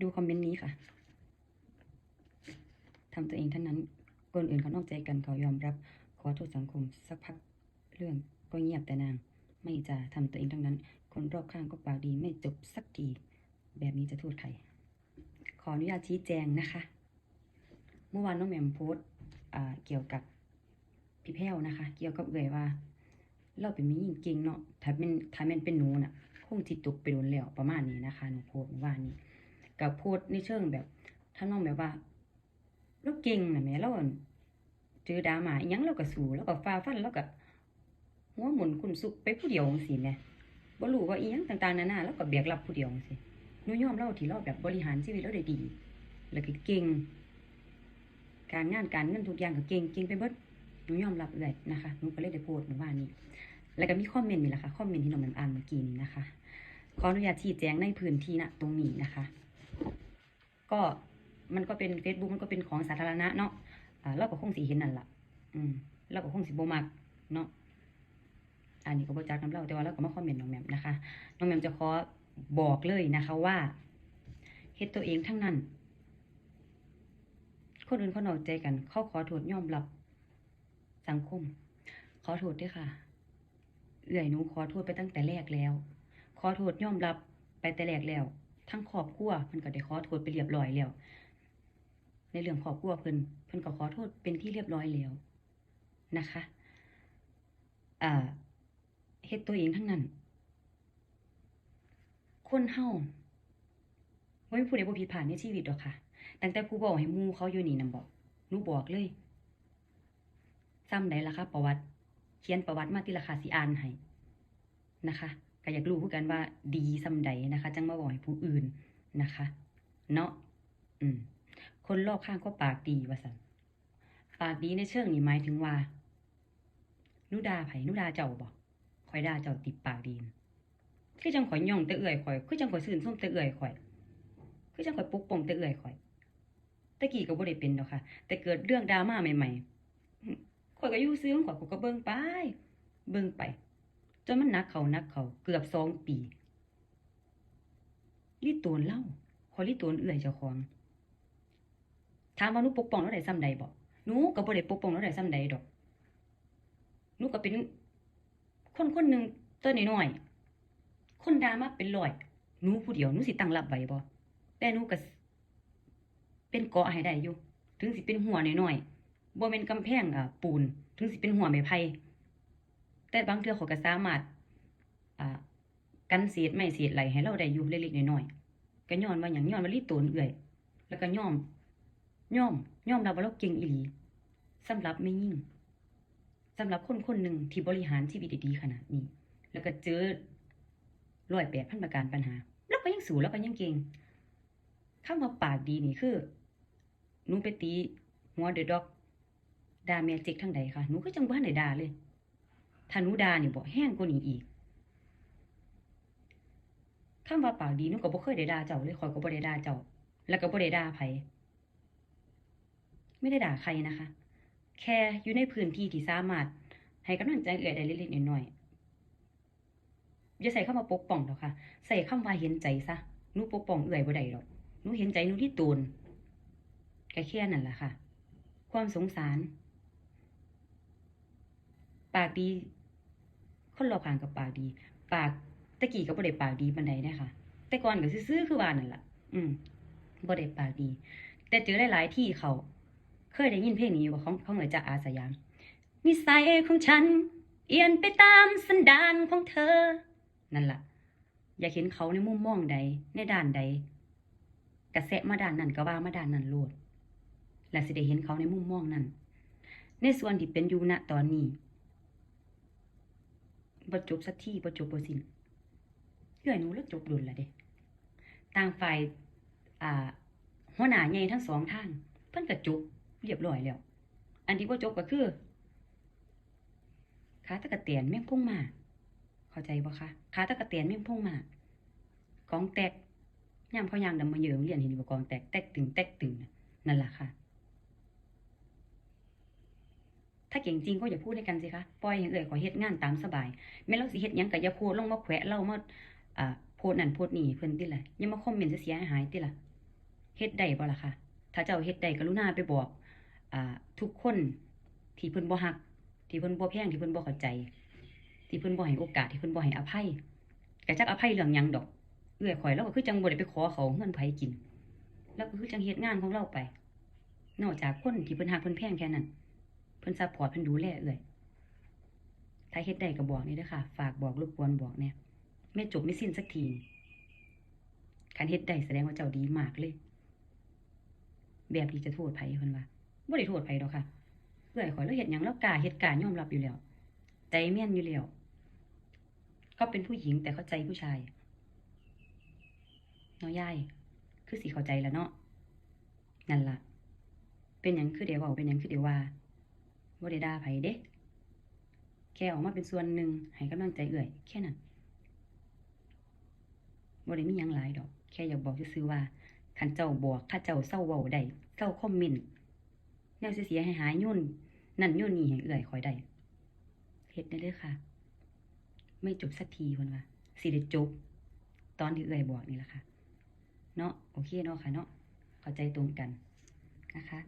ดูคอมเมนต์นี้ค่ะทำตัวเองเท่านั้น คนอื่นเขานอกใจกันเขายอมรับ ขอโทษสังคม สักพักเรื่องก็เงียบแต่นาง ไม่จะทำตัวเองทั้งนั้น คนรอบข้างก็ปากดีไม่จบสักทีแบบนี้จะโทษใคร ขออนุญาตชี้แจงนะคะ เมื่อวานน้องแหม่มโพสเกี่ยวกับพี่แพ้วนะคะ เกี่ยวกับเอ่ยว่า เราเป็นมีหญิงเก่งเนาะถ้าเป็นถ้าแม่นเป็นหนูน่ะคงจิตตกไปโดนแล้วประมาณนี้นะคะหนูโพสเมื่อวานนี้ กับโพสต์ในเชิงแบบถ้าน้องแบบว่าเราเก่งนะแม่เราเจอดราม่ายังเราก็สู้แล้วก็ฝ่าฟันแล้วก็หัวหมุนคุณสุกไปผู้เดียวจังซี่แม่บ่รู้ว่าอีหยังต่างๆนานาแล้วก็แบกรับผู้เดียวจังซี่หนูยอมเราที่เราแบบบริหารชีวิตเราได้ดี แล้วก็เก่ง การงานการเงินทุกอย่างก็เก่งเก่งไปเบิดหนูยอมรับเลยนะคะหนูก็เลยได้พสต์เมื่อวานนี้แล้วก็มีคอมเมนต์นี่แหละค่ะคอมเมนต์ที่น้องม่มอ่านเมื่อกี้นี้นะคะขออนุญาตชี้แจงในพื้นที่นะตรงนี้นะคะ ก็มันก็เป็น Facebook มันก็เป็นของสาธารณะเนาะอ่าเราก็คงสิเห็นนั่นละอืมเราก็คงสิบ่มักเนาะอันนี้ก็บจักน้ำเล่าแต่ว่าเราก็มาคอมเมนต์น้องแมมนะคะ น้องแมมจะขอบอกเลยนะคะว่าเฮ็ดตัวเองทั้งนั้น คนอื่นเขานอกใจกัน เขาขอโทษยอมรับสังคม ขอโทษด้วยค่ะ เอื่อยหนูขอโทษไปตั้งแต่แรกแล้ว ขอโทษยอมรับไปแต่แรกแล้ว ทั้งครอบครัวเพิ่นก็ได้ขอโทษไปเรียบร้อยแล้ว ในเรื่องครอบครัวเพิ่นเพิ่นก็ขอโทษเป็นที่เรียบร้อยแล้วนะคะอ่าเฮ็ดตัวเองทั้งนั้น คนเฮาบ่มีผู้ใดบ่ผิดพลาดในชีวิตหรอกค่ะ ตั้งแต่ผู้บอกให้หมู่เขาอยู่นี่นำบอกหนูบอกเลย ซ้ำใดล่ะคะประวัติ เขียนประวัติมาติละค่ะสิอ่านให้นะคะ ก็อยากรู้คือกันว่าดีซ้ำใดนะคะ จังมาบอกให้ผู้อื่นนะคะ เนาะอืม คนรอบข้างก็ปากดีว่าสันปากดีในเชิงนี่หมายถึงว่านุดาไผหนุดาเจ้าบอกข่อยดาเจ้าติดปากดีนคือจังข่อยย่องแต่เอื่อยข่อยคือจังข่อยซื่นส้มแต่เอื่อยข่อยคือจังข่อยปกป้องแต่เอื่อยข่อยตะกี้ก็บ่ได้เป็นดอกค่ะ แต่เกิดเรื่องดราม่าใหม่ๆข่อยก็อยู่ซื้อของข่อยข่อยก็เบิ่งไป เบิ่งไป จนมันนักเขานักเขาเกือบสองปีรีดโตนเล่าขอยรีดโตนเอื่อยเจ้าของถามว่าหนูปกป้องเราได้ซ้ำใดบ่หนูก็บ่ได้ปกป้องเราได้ซ้ำใดดอกหนูก็เป็นคนคนหนึ่งตัวน้อยๆคนดามาเป็นรอยหนูผู้เดียวหนูสิตั้งรับไหวบ่แต่หนูก็เป็นเกาะให้ได้อยู่ ถึงสิเป็นหัวน้อยๆบ่แม่นกำแพงอ่าปูน ถึงสิเป็นหัวไม้ไผ่ แต่บางเทื่อเขาก็สามารถกันเศษไม้เศษไหลให้เราได้อยู่เล็กๆน้อยๆก็ย้อนว่าหยังย้อนว่าลีตนเอื่อย แล้วก็ย่อมย่อมย่อมรับว่าเราเก่งอีหลีสำหรับไม่ยิ่งสำหรับคนคนหนึ่งที่บริหารชีวิตด้ดีขนาดนี้ แล้วก็เจอร้อยแปดพันประการปัญหา แล้วก็ยังสูแล้วก็ยังเก่งคำว่าปากดีนี่คือหนูไปตีหัวเดอะด็อกด่าแมจิกทั้งใดค่ะหนูก็จังบ้านไหนด่าเลย ถ้านูด่านี่บอกแห้งกว่านี้อีกคำว่าปากดีนูก็บ่เคยได้ด่าเจ้าเลยคอยก็บ่ได้ด่าเจ้า แล้วก็บ่ได้ด่าไผไม่ได้ด่าใครนะคะ แค่อยู่ในพื้นที่ที่สามารถ ให้กำลังใจเอื่อยได้เล็กๆน้อยๆอย่าใส่คำว่าปกป้องหรอกค่ะ ใส่คำว่าเห็นใจซะนูปกป้องเอื่อยบ่ได้หรอกนูเห็นใจนูที่ตูนก็แค่นั้นแหละค่ะ ความสงสาร ปากดี คนรอบข้างกับปากดี ปากตะกี้ก็บ่ได้ปากดีปานใดเด้ค่ะแต่ก่อนก็ซื่อๆคือว่านั่นล่ะ อืมบ่ได้ปากดี แต่เจอหลายๆที่เขา เคยได้ยินเพลงนี้อยู่บ่ของของเอ๋ยจาอาสยามนิสัยของฉัน เอียนไปตามสันดานของเธอ นั่นล่ะ อยากเห็นเขาในมุมมองใด ในด้านใดกระแสะมาด้านนั้นก็ว่ามาด้านนั้นโลดและสิได้เห็นเขาในมุมมองนั้น ในส่วนที่เป็นอยู่ณตอนนี้ บ่จบสักที่บ่จบบ่สิ้นเรื่อยหนูแล้วจบดุลละเด้ต่างฝ่ายอ่าหัวหน้าใหญ่ทั้งสองทางเพิ่นก็จบเรียบร้อยแล้ว อันที่บ่จบก็คือขาตะกะเตียนแม่งพุ่งมาเข้าใจบ่คะขาตะกะเตียนแม่งพุ่งมากองแตกยามเขายางดำมาเยอะเรียนเห็นบ่กองแตกแตกตึงแตกตึงนั่นั่นล่ะค่ะ ถ้าเก่งจริงก็อย่าพูดให้กันสิคะปล่อยเอ่ยขอเฮ็ดงานตามสบายแม่เราสิเฮ็ดยังก็อย่าโพดลงมาแขวะเรามาอ่าโพดนั่นโพดนี่เพิ่นติล่ะอย่ามาคอมเมนต์เสียหายติล่ะเฮ็ดได้บ่ล่ะค่ะ ถ้าเจ้าเฮ็ดได้กรุณาไปบอกอ่าทุกคนที่เพิ่นบ่ฮัก ที่เพิ่นบ่แพงที่เพิ่นบ่เข้าใจ ที่เพิ่นบ่ให้โอกาสที่เพิ่นบ่ให้อภัยก็จักอภัยเรื่องหยังดอกเอื้อยข่อยเราก็คือจังบ่ได้ไปขอเขาเงินไผกิน แล้วก็คือจังเฮ็ดงานของเราไป นอกจากคนที่เพิ่นฮักเพิ่นแพงแค่นั้น พิ่นซัพพอร์ตเพิ่นดูแลเอื้อยถ้าเฮ็ดได้ก็บอกนี่เด้อค่ะ ฝากบอกรบกวนบอกแหน่ยไม่จบไม่สิ้นสักทีคันเฮ็ดได้แสดงว่าเจ้าดีมากเลย แบบนี้จะโทษไผเพิ่นว่าบ่ได้โทษไผดอกค่ะเอื้อข่อยแล้วเฮ็ดหยังแล้วกล้าเฮ็ดกล้ายอมรับอยู่แล้ว ใจแม่นอยู่แล้วเขาเป็นผู้หญิงแต่เข้าใจผู้ชายนาะยายคือสิเข้าใจแล้วเนาะนั่นล่ะ เป็นหยังคือเดี๋ยวเว้าเป็นหยังคือเดี๋ยวว่า บ่ได้ด่าไผเด้ แค่ออกมาเป็นส่วนหนึ่งให้กำลังใจเอื่อยแค่นั้นบ่ได้มีหยังหลายดอก แค่อยากบอกซื่อว่าคันเจ้าบอกข้าเจ้าเศร้าเว้าได้เศร้าคอมเมนต์แนวเสียๆให้หายยุ่นนั่นยุ่นนี่ให้เอื่อยคอยได้เฮ็ดได้เด้อค่ะ ไม่จบสักทีเพิ่นว่าสิได้จบ ตอนที่เอื่อยบอกนี่แหละค่ะ เนาะโอเคเนาะค่ะเนาะเข้าใจตรงกันนะคะ